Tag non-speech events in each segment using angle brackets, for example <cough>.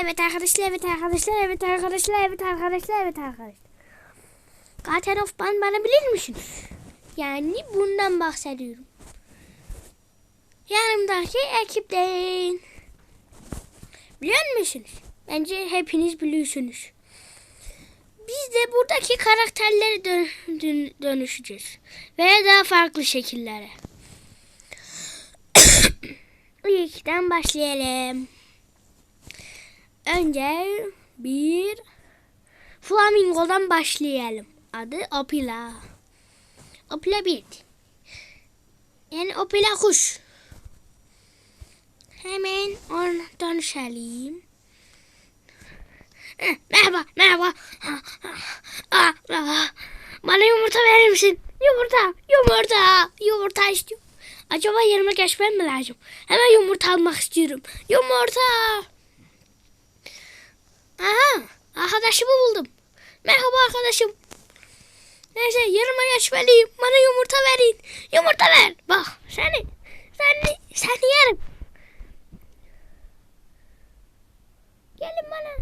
arkadaşlar, evet arkadaşlar, evet arkadaşlar, evet arkadaşlar, evet arkadaşlar, evet arkadaşlar. Garten of Ban bana bilir misiniz? Yani bundan bahsediyorum. Yanımdaki ekipten. Biliyor musunuz? Bence hepiniz biliyorsunuz. Biz de buradaki karakterleri dön- dön- dönüşeceğiz. Veya daha farklı şekillere. <coughs> İlkten başlayalım. Önce bir flamingodan başlayalım. Adı Opila. Opila bir. Yani Opila kuş. Hemen dönüşelim. Eh, Merhaba, merhaba. Bana yumurta verir misin? Yumurta, yumurta, yumurta istiyorum. Acaba yerime geçmem mi lazım? Hemen yumurta almak istiyorum. Yumurta. Aha, arkadaşımı buldum. Merhaba arkadaşım. Neyse yerime geçmeliyim. Bana yumurta verin. Yumurta ver. Bak seni, seni, seni yerim. Gelin bana.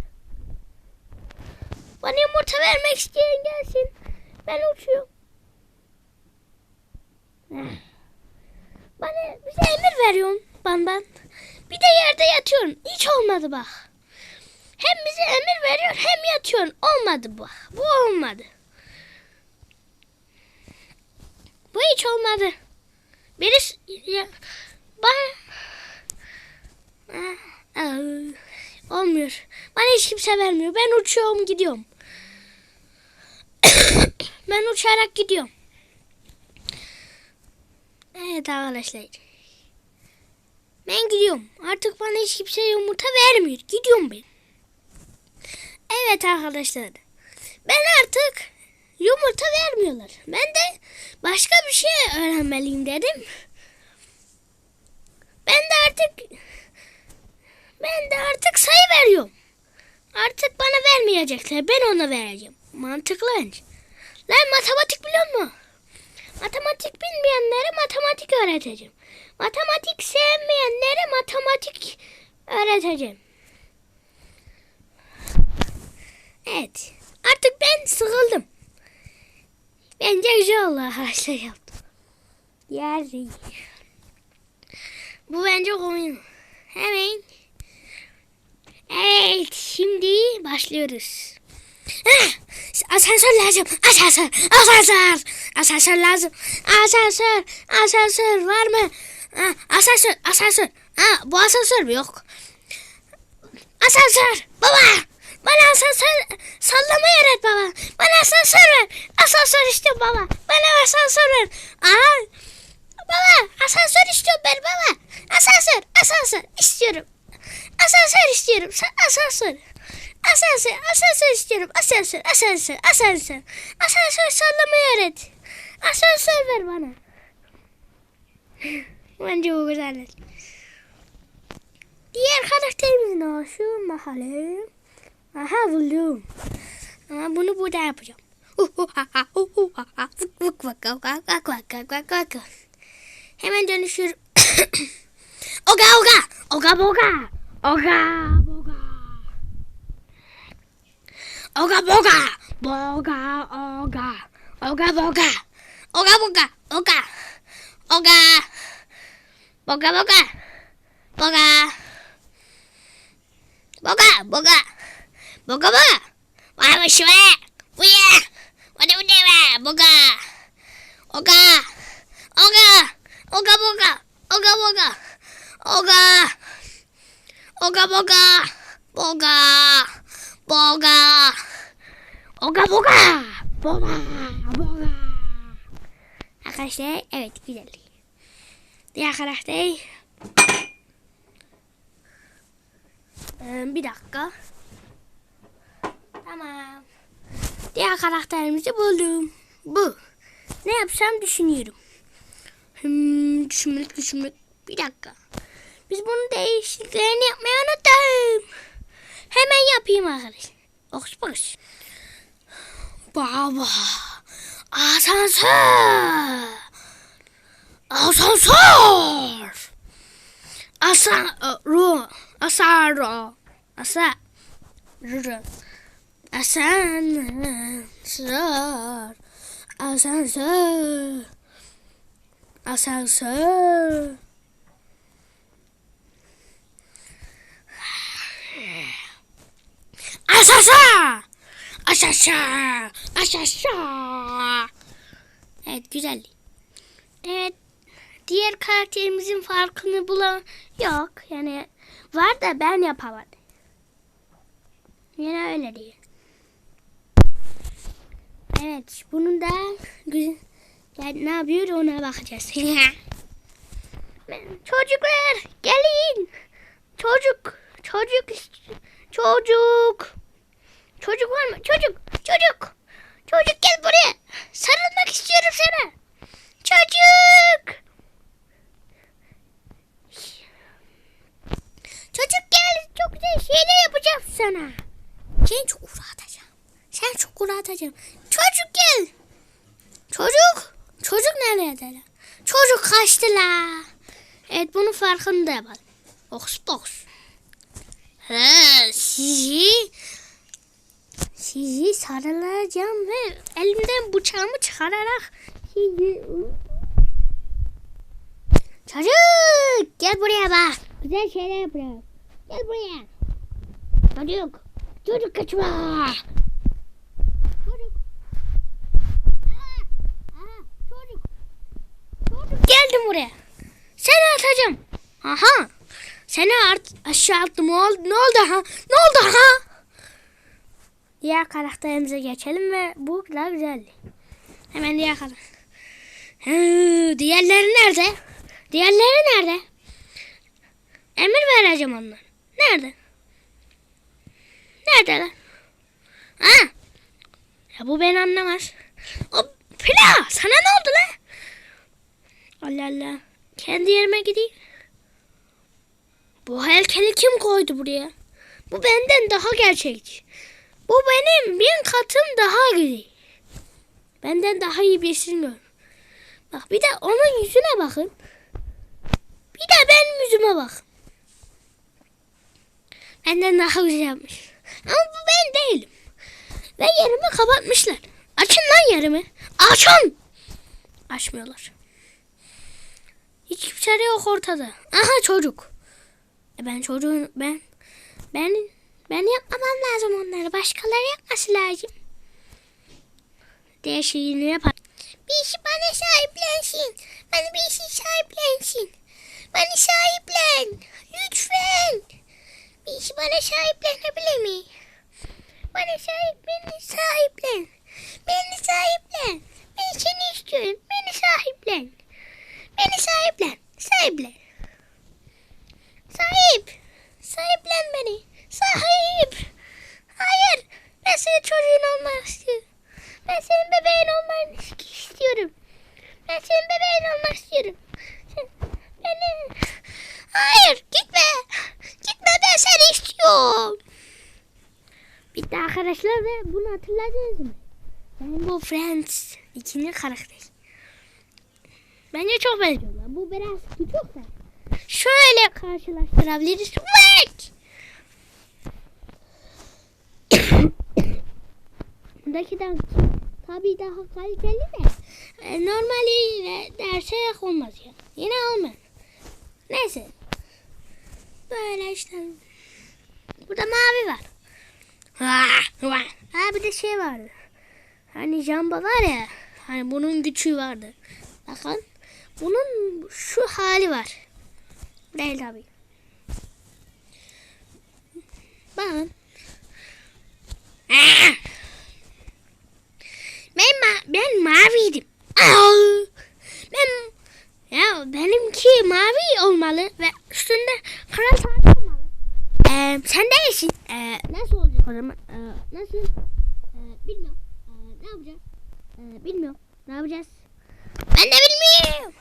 Bana yumurta vermek isteyen gelsin. Ben uçuyorum. Bana bize emir veriyorsun bandan. Bir de yerde yatıyorsun. Hiç olmadı bak. Hem bize emir veriyor hem yatıyorsun. Olmadı bak. Bu olmadı. Bu hiç olmadı. Birisi ya, bana olmuyor. Bana hiç kimse vermiyor. Ben uçuyorum gidiyorum. <coughs> ben uçarak gidiyorum. Evet arkadaşlar. Ben gidiyorum. Artık bana hiç kimse yumurta vermiyor. Gidiyorum ben. Evet arkadaşlar. Ben artık yumurta vermiyorlar. Ben de başka bir şey öğrenmeliyim dedim. Ben de artık ben de artık sayı veriyorum. Artık bana vermeyecekler. Ben ona vereceğim. Mantıklı bence. Lan matematik biliyor musun? Matematik bilmeyenlere matematik öğreteceğim. Matematik sevmeyenlere matematik öğreteceğim. Evet. Artık ben sıkıldım. Bence güzel oldu arkadaşlar <laughs> yaptım. Yeri. Bu bence oyun. Hemen. Evet. Şimdi başlıyoruz. Ah, asansör lazım. Asansör. Asansör. Asansör lazım. Asansör. Asansör var mı? Ah, asansör. Asansör. Ha, bu asansör mü? Yok. Asansör. Baba. Bana asansör sallama öğret baba. Bana asansör ver. Asansör istiyorum baba. Bana asansör ver. Aa, baba asansör istiyorum ben baba. Asansör. Asansör istiyorum. Asansör istiyorum. Sa- Asansör. Asansör. Asansör istiyorum. Asansör. Asansör. Asansör. Asansör sallamayı öğret. Asansör ver bana. Bence bu güzel. Diğer karakterimiz? Şu bakalım. Aha bulu. Ama bunu burada yapacağım. Hemen dönüşür. oga oga. Oga boga. Oga boga. Oga boga. Boga oga. Oga boga. Oga boga. Oga. Oga. Boga boga. Boga. Boga boga. ボコボわむしわうやわでうでわボカおかおかおかぼかおかぼかおかおかぼかぼかぼかおかぼかぼかぼか Arkadaşlar evet güzel. Diğer karakter ee, bir dakika. Diğer karakterimizi buldum. Bu. Ne yapsam düşünüyorum. Hmm, düşünmek düşünmek. Bir dakika. Biz bunun değişikliklerini yapmayı unuttum. Hemen yapayım arkadaşlar. Okus pokus. Baba. Asansör. Asansör. Asansör. Asansör. Asa. Rırı. Asansör. Asansör. Asansör. Asansör. Asansör. Asansör. Evet güzel. Evet. Diğer karakterimizin farkını bulan yok. Yani var da ben yapamadım. Yine öyle değil. Evet, bunun da yani ne yapıyor ona bakacağız. <laughs> Çocuklar gelin. Çocuk, çocuk, çocuk. Çocuk var mı? Çocuk, çocuk. Çocuk gel buraya. Sarılmak istiyorum sana. Çocuk. Çocuk gel. Çok güzel şeyler yapacağım sana. Seni çok uğratacağım. Sen çok uğratacağım. Çocuk gel. Çocuk. Çocuk nerede? Çocuk kaçtı la. Evet bunun farkını da yapalım. Oks boks. He, sizi sizi sarılacağım ve elimden bıçağımı çıkararak sizi Çocuk gel buraya bak. Güzel şeyler yapacağım. Gel buraya. Çocuk. Çocuk kaçma. Çocuk. Aa, aha, çocuk. Çocuk. Geldim buraya. Seni atacağım. Aha. Seni art aşağı attım. Ne oldu? Ne oldu ha? Ne oldu ha? Diğer karakterimize geçelim ve bu da güzel. Hemen diğer karakter. Diğerleri nerede? Diğerleri nerede? Emir vereceğim onlara. Nerede? Neredeler? Ha? Ya bu beni anlamaz. O Pila sana ne oldu lan? Allah Allah. Kendi yerime gideyim. Bu heykeli kim koydu buraya? Bu benden daha gerçekçi. Bu benim bin katım daha güzel. Benden daha iyi birisini gör. Bak bir de onun yüzüne bakın. Bir de benim yüzüme bak. Benden daha güzel yapmış. Ama bu ben değilim. Ve yerimi kapatmışlar. Açın lan yerimi. Açın. Açmıyorlar. Hiç kimse de yok ortada. Aha çocuk. E ben çocuğun ben ben ben yapmamam lazım onları. Başkaları yapması lazım. Değişiğini yapar. Bir işi bana sahiplensin. Bana bir işi sahiplensin. Bana sahiplen. Lütfen. Bir işi bana sahiplenebilir mi? Bana sahip, beni sahiplen. Beni sahiplen. Ben seni istiyorum. Beni sahiplen. Beni sahiplen. Sahiplen. Sahip. Sahiplen beni. Sahip. Hayır. Ben senin çocuğun olmak istiyorum. Ben senin bebeğin olmak istiyorum. Ben senin bebeğin olmak istiyorum. Sen, beni... Hayır gitme. Gitme ben seni istiyorum. Bitti arkadaşlar ve bunu hatırladınız mı? Rainbow Friends ikinci karakter. Bence çok benziyorlar. Bu biraz küçük de. Şöyle karşılaştırabiliriz. Wait! <coughs> De tabii daha kaliteli de e, normali derse olmaz ya. Yine olmaz. Neyse. Böyle işte. Burada mavi var. Ha bir de şey vardı. Hani jamba var ya. Hani bunun gücü vardı. Bakın. Bunun şu hali var. Değil tabii. Bakın. Ah! Ben ma ben maviydim. Au! Ben ya benimki mavi olmalı ve üstünde kral tacı olmalı. Ee, sen değilsin. Ee, nasıl olacak o zaman? Ee, nasıl? Ee, bilmiyorum. Ee, ne yapacağız? Ee, bilmiyorum. Ne yapacağız? Ben de bilmiyorum.